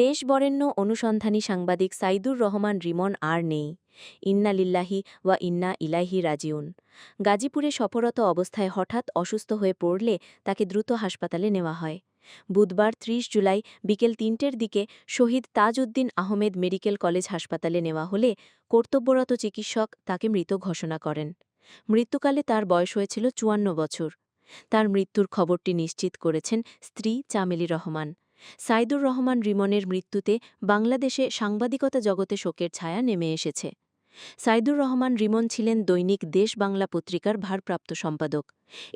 দেশবরেণ্য অনুসন্ধানী সাংবাদিক সাইদুর রহমান রিমন আর নেই। ইন্না লিল্লাহি ওয়া ইন্না ইলাহি রাজিউন। গাজীপুরে সফরত অবস্থায় হঠাৎ অসুস্থ হয়ে পড়লে তাকে দ্রুত হাসপাতালে নেওয়া হয়। বুধবার ৩০ জুলাই বিকেল তিনটের দিকে শহীদ তাজউদ্দিন আহমেদ মেডিকেল কলেজ হাসপাতালে নেওয়া হলে কর্তব্যরত চিকিৎসক তাকে মৃত ঘোষণা করেন। মৃত্যুকালে তার বয়স হয়েছিল চুয়ান্ন বছর। তার মৃত্যুর খবরটি নিশ্চিত করেছেন স্ত্রী চামেলি রহমান। সাইদুর রহমান রিমনের মৃত্যুতে বাংলাদেশে সাংবাদিকতা জগতে শোকের ছায়া নেমে এসেছে। সাইদুর রহমান রিমন ছিলেন দৈনিক দেশ বাংলা পত্রিকার ভারপ্রাপ্ত সম্পাদক।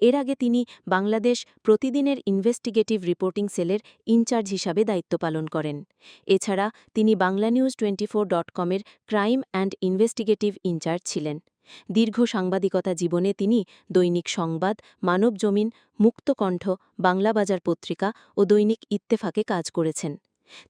এর আগে তিনি বাংলাদেশ প্রতিদিনের ইনভেস্টিগেটিভ রিপোর্টিং সেলের ইনচার্জ হিসাবে দায়িত্ব পালন করেন। এছাড়া তিনি Bangla news twenty four dot কমের ক্রাইম অ্যান্ড ইনভেস্টিগেটিভ ইনচার্জ ছিলেন। দীর্ঘ সাংবাদিকতা জীবনে তিনি দৈনিক সংবাদ, মানব জমিন মুক্তকণ্ঠ বাংলাবাজার পত্রিকা ও দৈনিক ইত্তেফাকে কাজ করেছেন।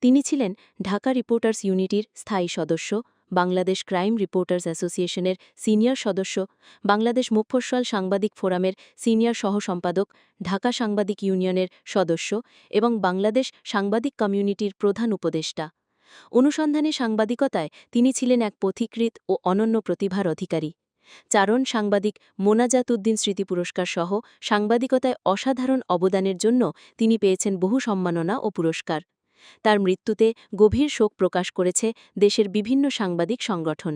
তিনি ছিলেন ঢাকা রিপোর্টার্স ইউনিটির স্থায়ী সদস্য, বাংলাদেশ ক্রাইম রিপোর্টার্স অ্যাসোসিয়েশনের সিনিয়র সদস্য, বাংলাদেশ মুফস্বল সাংবাদিক ফোরামের সিনিয়র সহসম্পাদক, ঢাকা সাংবাদিক ইউনিয়নের সদস্য এবং বাংলাদেশ সাংবাদিক কমিউনিটির প্রধান উপদেষ্টা। অনুসন্ধানে সাংবাদিকতায় তিনি ছিলেন এক পথিকৃত ও অনন্য প্রতিভার অধিকারী। চারণ সাংবাদিক মোনাজাত উদ্দিন স্মৃতি পুরস্কার সহ সাংবাদিকতায় অসাধারণ অবদানের জন্য তিনি পেয়েছেন বহু সম্মাননা ও পুরস্কার। তার মৃত্যুতে গভীর শোক প্রকাশ করেছে দেশের বিভিন্ন সাংবাদিক সংগঠন।